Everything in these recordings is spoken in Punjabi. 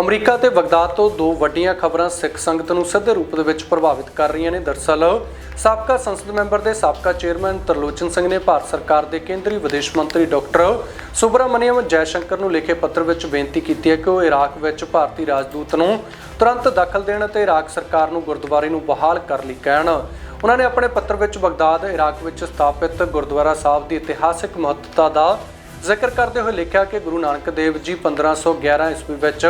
ਅਮਰੀਕਾ ਤੇ ਬਗਦਾਦ ਤੋਂ ਦੋ ਵੱਡੀਆਂ ਖਬਰਾਂ ਸਿੱਖ ਸੰਗਤ ਨੂੰ ਸਿੱਧੇ ਰੂਪ ਦੇ ਵਿੱਚ ਪ੍ਰਭਾਵਿਤ ਕਰ ਰਹੀਆਂ ਨੇ। ਦਰਸਲ, ਸਾਬਕਾ ਸੰਸਦ ਮੈਂਬਰ ਦੇ ਸਾਬਕਾ ਚੇਅਰਮੈਨ ਤਰਲੋਚਨ ਸਿੰਘ ਨੇ ਭਾਰਤ ਸਰਕਾਰ ਦੇ ਕੇਂਦਰੀ ਵਿਦੇਸ਼ ਮੰਤਰੀ ਡਾਕਟਰ ਸੁਬਰਾਮਨੀਅਮ ਜੈਸ਼ੰਕਰ ਨੂੰ ਲਿਖੇ ਪੱਤਰ ਵਿੱਚ ਬੇਨਤੀ ਕੀਤੀ ਹੈ ਕਿ ਉਹ ਇਰਾਕ ਵਿੱਚ ਭਾਰਤੀ ਰਾਜਦੂਤ ਨੂੰ ਤੁਰੰਤ ਦਖਲ ਦੇਣ ਅਤੇ ਇਰਾਕ ਸਰਕਾਰ ਨੂੰ ਗੁਰਦੁਆਰੇ ਨੂੰ ਬਹਾਲ ਕਰਨ ਲਈ ਕਹਿਣ। ਉਹਨਾਂ ਨੇ ਆਪਣੇ ਪੱਤਰ ਵਿੱਚ ਬਗਦਾਦ, ਇਰਾਕ ਵਿੱਚ ਸਥਾਪਿਤ ਗੁਰਦੁਆਰਾ ਸਾਹਿਬ ਦੀ ਇਤਿਹਾਸਿਕ ਮਹੱਤਤਾ ਦਾ ਜ਼ਿਕਰ ਕਰਦੇ ਹੋਏ ਲਿਖਿਆ ਕਿ ਗੁਰੂ ਨਾਨਕ ਦੇਵ ਜੀ 1511 ਈਸਵੀ ਵਿੱਚ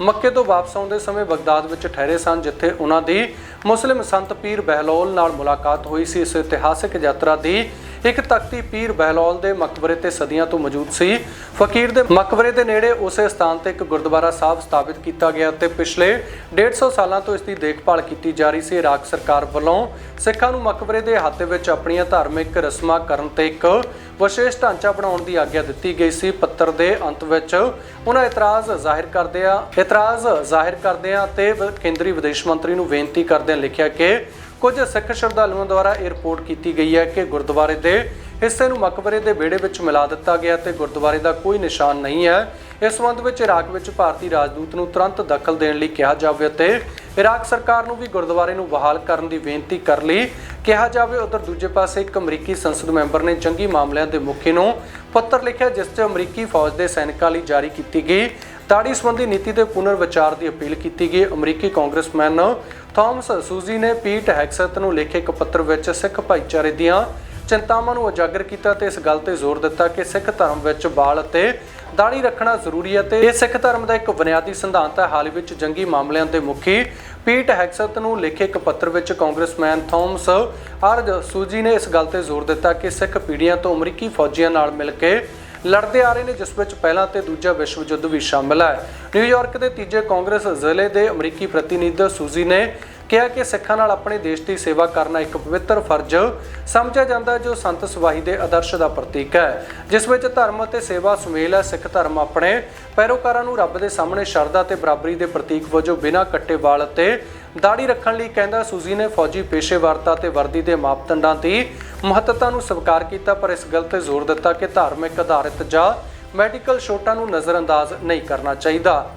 ਮੱਕੇ ਤੋਂ ਵਾਪਸ ਆਉਂਦੇ ਸਮੇਂ ਬਗਦਾਦ ਵਿੱਚ ਠਹਿਰੇ ਸਨ, ਜਿੱਥੇ ਉਹਨਾਂ ਦੀ ਮੁਸਲਿਮ ਸੰਤ ਪੀਰ ਬਹਿਲੋਲ ਨਾਲ ਮੁਲਾਕਾਤ ਹੋਈ ਸੀ। ਇਸ ਇਤਿਹਾਸਕ ਯਾਤਰਾ ਦੀ ਇੱਕ ਤਖਤੀ ਪੀਰ ਬਹਿਲੌਲ ਦੇ ਮਕਬਰੇ ਤੇ ਸਦੀਆਂ ਤੋਂ ਮੌਜੂਦ ਸੀ। ਫਕੀਰ ਦੇ ਮਕਬਰੇ ਦੇ ਨੇੜੇ ਉਸੇ ਸਥਾਨ ਤੇ ਇੱਕ ਗੁਰਦੁਆਰਾ ਸਾਹਿਬ ਸਥਾਪਿਤ ਕੀਤਾ ਗਿਆ ਤੇ ਪਿਛਲੇ 150 ਸਾਲਾਂ ਤੋਂ ਇਸ ਦੀ ਦੇਖਭਾਲ ਕੀਤੀ ਜਾ ਰਹੀ ਸੀ। ਇਰਾਕ ਸਰਕਾਰ ਵੱਲੋਂ ਸਿੱਖਾਂ ਨੂੰ ਮਕਬਰੇ ਦੇ ਹੱਥ ਵਿੱਚ ਆਪਣੀਆਂ ਧਾਰਮਿਕ ਰਸਮਾਂ ਕਰਨ ਤੇ ਇੱਕ ਵਿਸ਼ੇਸ਼ ਢਾਂਚਾ ਬਣਾਉਣ ਦੀ ਆਗਿਆ ਦਿੱਤੀ ਗਈ ਸੀ। ਪੱਤਰ ਦੇ ਅੰਤ ਵਿੱਚ ਉਹਨਾਂ ਇਤਰਾਜ਼ ਜ਼ਾਹਿਰ ਕਰਦਿਆਂ ਇਤਰਾਜ਼ ਜ਼ਾਹਿਰ ਕਰਦਿਆਂ ਤੇ ਕੇਂਦਰੀ ਵਿਦੇਸ਼ ਮੰਤਰੀ ਨੂੰ ਬੇਨਤੀ ਕਰਦਿਆਂ ਲਿਖਿਆ ਕਿ ਕੁਝ ਸਿੱਖ ਸ਼ਰਧਾਲੂਆਂ ਦੁਆਰਾ ਇਹ ਰਿਪੋਰਟ ਕੀਤੀ ਗਈ ਹੈ ਕਿ ਗੁਰਦੁਆਰੇ ਦੇ ਹਿੱਸੇ ਨੂੰ ਮਕਬਰੇ ਦੇ ਵਿਹੜੇ ਵਿੱਚ ਮਿਲਾ ਦਿੱਤਾ ਗਿਆ ਤੇ ਗੁਰਦੁਆਰੇ ਦਾ ਕੋਈ ਨਿਸ਼ਾਨ ਨਹੀਂ ਹੈ। ਇਸ ਸੰਬੰਧ ਵਿੱਚ ਇਰਾਕ ਵਿੱਚ ਭਾਰਤੀ ਰਾਜਦੂਤ ਨੂੰ ਤੁਰੰਤ ਦਖਲ ਦੇਣ ਲਈ ਕਿਹਾ ਜਾਵੇ ਅਤੇ ਇਰਾਕ ਸਰਕਾਰ ਨੂੰ ਵੀ ਗੁਰਦੁਆਰੇ ਨੂੰ ਬਹਾਲ ਕਰਨ ਦੀ ਬੇਨਤੀ ਕਰ ਲਈ। ਕਿਹਾ ਜਾਵੇ, ਉਧਰ ਦੂਜੇ ਪਾਸੇ ਇੱਕ ਅਮਰੀਕੀ ਸੰਸਦ ਮੈਂਬਰ ਨੇ ਜੰਗੀ ਮਾਮਲਿਆਂ ਦੇ ਮੁਖੀ ਨੂੰ ਪੱਤਰ ਲਿਖਿਆ ਜਿਸ 'ਚ ਅਮਰੀਕੀ ਫੌਜ ਦੇ ਸੈਨਿਕਾਂ ਲਈ ਜਾਰੀ ਕੀਤੀ ਗਈ। ਤਾੜੀ ਸੰਬੰਧੀ ਨੀਤੀ ਦੇ ਪੁਨਰ ਵਿਚਾਰ ਦੀ ਅਪੀਲ ਕੀਤੀ ਗਈ। ਅਮਰੀਕੀ ਕਾਂਗਰਸਮੈਨ ਥਾਮਸ ਸੂਜ਼ੀ ਨੇ ਪੀਟ ਹੈਕਸਤ ਨੂੰ ਲਿਖੇ ਇੱਕ ਪੱਤਰ ਵਿੱਚ ਸਿੱਖ ਭਾਈਚਾਰੇ ਦੀਆਂ ਚਿੰਤਾਵਾਂ ਨੂੰ ਉਜਾਗਰ ਕੀਤਾ ਤੇ ਇਸ ਗੱਲ ਤੇ ਜ਼ੋਰ ਦਿੱਤਾ ਕਿ ਸਿੱਖ ਧਰਮ ਵਿੱਚ ਬਾਲ ਅਤੇ ਦਾੜੀ ਰੱਖਣਾ ਜ਼ਰੂਰੀ ਹੈ ਤੇ ਇਹ ਸਿੱਖ ਧਰਮ ਦਾ ਇੱਕ ਬੁਨਿਆਦੀ ਸਿਧਾਂਤ ਹੈ। ਹਾਲ ਵਿੱਚ ਜੰਗੀ ਮਾਮਲਿਆਂ ਦੇ ਮੁਖੀ ਪੀਟ ਹੈਕਸਤ ਨੂੰ ਲਿਖੇ ਇੱਕ ਪੱਤਰ ਵਿੱਚ ਕਾਂਗਰਸਮੈਨ ਥਾਮਸ ਆਰਜ ਸੂਜੀ ਨੇ ਇਸ ਗੱਲ ਤੇ ਜ਼ੋਰ ਦਿੱਤਾ ਕਿ ਸਿੱਖ ਪੀੜ੍ਹੀਆਂ ਤੋਂ ਅਮਰੀਕੀ ਫੌਜੀਆਂ ਨਾਲ ਮਿਲ ਕੇ ਲੜਦੇ ਆ ਰਹੇ ਨੇ, ਜਿਸ ਵਿੱਚ ਪਹਿਲਾ ਤੇ ਦੂਜਾ ਵਿਸ਼ਵ ਯੁੱਧ ਵੀ ਸ਼ਾਮਲ ਹੈ। ਨਿਊਯਾਰਕ ਦੇ ਤੀਜੇ ਕਾਂਗਰਸ ਜ਼ਿਲ੍ਹੇ ਦੇ ਅਮਰੀਕੀ ਪ੍ਰਤੀਨਿਧ ਸੂਜੀ ਨੇ ਕਿਹਾ ਕਿ ਸਿੱਖਾਂ ਨਾਲ ਆਪਣੇ ਦੇਸ਼ ਦੀ ਸੇਵਾ ਕਰਨਾ ਇੱਕ ਪਵਿੱਤਰ ਫਰਜ਼ ਸਮਝਿਆ ਜਾਂਦਾ ਜੋ ਸੰਤ ਸਵਾਹੀ ਦੇ ਆਦਰਸ਼ ਦਾ ਪ੍ਰਤੀਕ ਹੈ। ਜਿਸ ਵਿੱਚ ਧਰਮ ਅਤੇ ਸੇਵਾ ਸੁਮੇਲ ਹੈ, ਸਿੱਖ ਧਰਮ ਆਪਣੇ ਪੈਰੋਕਾਰਾਂ ਨੂੰ ਰੱਬ ਦੇ ਸਾਹਮਣੇ ਸ਼ਰਧਾ ਤੇ ਬਰਾਬਰੀ ਦੇ ਪ੍ਰਤੀਕ ਵਜੋਂ ਬਿਨਾਂ ਕੱਟੇ ਵਾਲ ਅਤੇ ਦਾੜੀ ਰੱਖਣ ਲਈ ਕਹਿੰਦਾ ਸੂਜ਼ੀ ਨੇ ਫੌਜੀ ਪੇਸ਼ੇਵਰਤਾ ਤੇ ਵਰਦੀ ਦੇ ਮਾਪਦੰਡਾਂ ਦੀ ਮਹੱਤਤਾ ਨੂੰ ਸਵੀਕਾਰ ਕੀਤਾ, ਪਰ ਇਸ ਗੱਲ ਤੇ ਜ਼ੋਰ ਦਿੱਤਾ ਕਿ ਧਾਰਮਿਕ ਆਧਾਰਿਤ ਜਾਂ ਮੈਡੀਕਲ ਛੋਟਾਂ ਨੂੰ ਨਜ਼ਰਅੰਦਾਜ਼ ਨਹੀਂ ਕਰਨਾ ਚਾਹੀਦਾ।